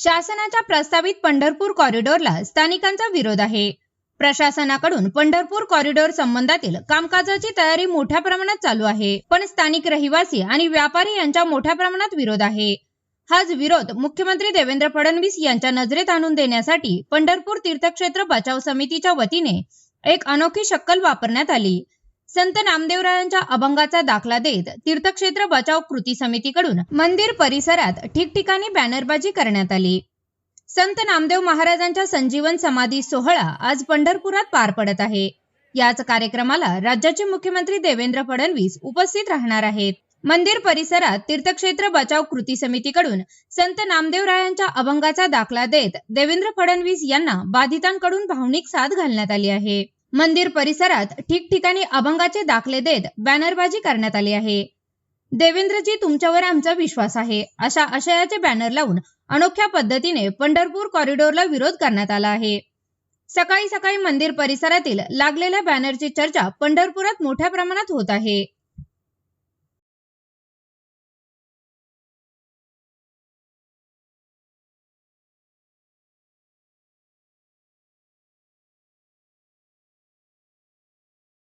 शासनाच्या प्रस्तावित पंढरपूर कॉरिडॉरला स्थानिकांचा विरोध आहे. प्रशासनाकडून पंढरपूर कॉरिडॉर संबंधातील कामकाजाची तयारी मोठ्या प्रमाणात चालू आहे. पण स्थानिक रहिवासी आणि व्यापारी यांचा मोठ्या प्रमाणात विरोध आहे. हाच विरोध मुख्यमंत्री देवेंद्र फडणवीस यांच्या नजरेत आणून देण्यासाठी पंढरपूर तीर्थक्षेत्र बचाव समितीच्या वतीने एक अनोखी शक्कल वापरण्यात आली. संत नामदेवरायांच्या अभंगाचा दाखला देत तीर्थक्षेत्र बचाव कृती समितीकडून मंदिर परिसरात ठिकठिकाणी बॅनरबाजी करण्यात आली. संत नामदेव महाराजांच्या संजीवन समाधी सोहळा आज पंढरपुरात पार पडत आहे. याच कार्यक्रमाला राज्याचे मुख्यमंत्री देवेंद्र फडणवीस उपस्थित राहणार आहेत. मंदिर परिसरात तीर्थक्षेत्र बचाव कृती समितीकडून संत नामदेवरायांच्या अभंगाचा दाखला देत देवेंद्र फडणवीस यांना बाधितांकडून भावनिक साथ घालण्यात आली आहे. मंदिर परिसरात ठिकठिकाणी अभंगाचे दाखले देत बॅनरबाजी करण्यात आली आहे. देवेंद्रजी तुमच्यावर आमचा विश्वास आहे अशा आशयाचे बॅनर लावून अनोख्या पद्धतीने पंढरपूर कॉरिडॉरला विरोध करण्यात आला आहे. सकाळी सकाळी मंदिर परिसरातील लागलेल्या बॅनरची चर्चा पंढरपुरात मोठ्या प्रमाणात होत आहे.